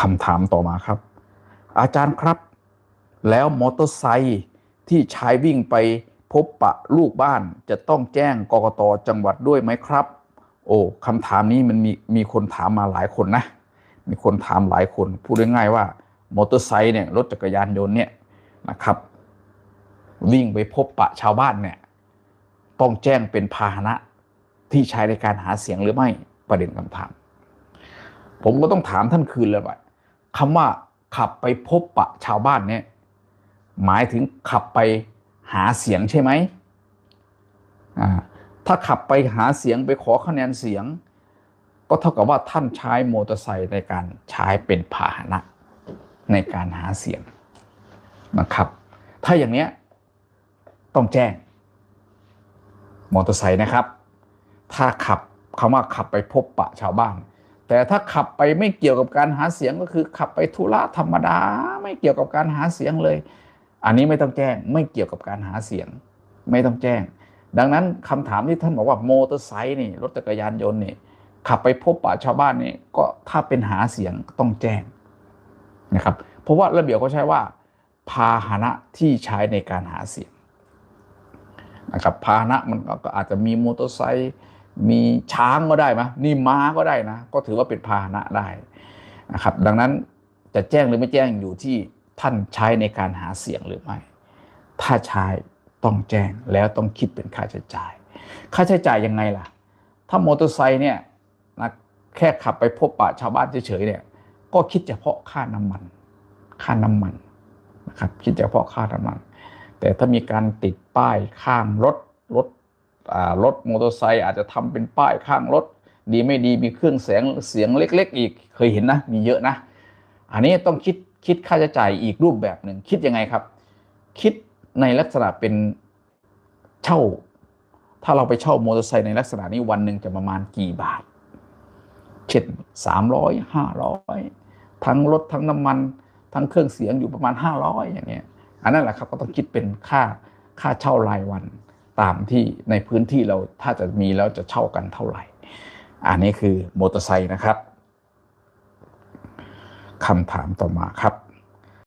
คำถามต่อมาครับ อาจารย์ครับ แล้วมอเตอร์ไซค์ที่ใช้วิ่งไปพบปะลูกบ้านจะต้องแจ้งกกตจังหวัดด้วยไหมครับ โอ้คำถามนี้มันมีมีคนถามมาหลายคนนะ มีคนถามหลายคนพูดง่ายๆว่ามอเตอร์ไซค์เนี่ยรถจักรยานยนต์เนี่ยนะครับ วิ่งไปพบปะชาวบ้านเนี่ยต้องแจ้งเป็นพาหนะที่ใช้ในการหาเสียงหรือไม่ประเด็นคำถาม ผมก็ต้องถามท่านคืนเลยว่า คำว่าขับไปพบปะชาวบ้านเนี่ยหมายถึงขับไปหาเสียงใช่ไหมอ่าถ้าขับไปหาเสียงไปขอคะแนนเสียง ก็เท่ากับว่าท่านใช้มอเตอร์ไซค์ในการใช้เป็นพาหนะในการหาเสียงนะครับ ถ้าอย่างเนี้ยต้องแจ้งมอเตอร์ไซค์นะครับ ถ้าขับคำว่าขับไปพบปะชาวบ้าน แต่ถ้าขับไปไม่เกี่ยวกับการหาเสียงก็คือขับไปธุระธรรมดา ไม่เกี่ยวกับการหาเสียงเลย อันนี้ไม่ต้องแจ้งไม่เกี่ยวกับการหาเสียง ไม่ต้องแจ้ง ดังนั้นคำถามที่ท่านบอกว่ามอเตอร์ไซค์นี่รถจักรยานยนต์นี่ขับไปพบปะชาวบ้านนี่ก็ถ้าเป็นหาเสียงต้องแจ้งนะครับ เพราะว่าระเบียบเขาใช้ว่า พาหนะที่ใช้ในการหาเสียงนะครับพาหนะมันก็อาจจะมีมอเตอร์ไซค์ มีช้างก็ได้ไหมนี่ม้าก็ได้นะ ก็ถือว่าเป็นพาหนะได้นะครับ ดังนั้นจะแจ้งหรือไม่แจ้งอยู่ที่ท่านใช้ในการหาเสียงหรือไม่ ถ้าใช้ต้องแจ้งแล้วต้องคิดเป็นค่าใช้จ่าย ค่าใช้จ่ายยังไงล่ะ ถ้ามอเตอร์ไซค์เนี่ยนะแค่ขับไปพบปะชาวบ้านเฉยๆเนี่ย ก็คิดเฉพาะค่าน้ำมัน ค่าน้ำมันนะครับ คิดเฉพาะค่าน้ำมัน แต่ถ้ามีการติดป้ายข้างรถรถ รถมอเตอร์ไซค์อาจจะทำเป็นป้ายข้างรถ ดีไม่ดีมีเครื่องเสียงเสียงเล็ก ๆ อีกเคยเห็นนะ มีเยอะนะ อันนี้ต้องคิดคิดค่าใช้จ่ายอีกรูปแบบหนึ่งคิดยังไงครับ คิดในลักษณะเป็นเช่า ถ้าเราไปเช่ามอเตอร์ไซค์ในลักษณะนี้วันหนึ่งจะประมาณกี่บาท เช่นสามร้อยห้าร้อยทั้งรถทั้งน้ำมันทั้งเครื่องเสียงอยู่ประมาณห้าร้อยอย่างเงี้ยอันนั้นแหละครับก็ต้องคิดเป็นค่าค่าเช่ารายวัน ตามที่ในพื้นที่เราถ้าจะมีแล้วจะเช่ากันเท่าไหร่ อันนี้คือมอเตอร์ไซค์นะครับคำถามต่อมาครับ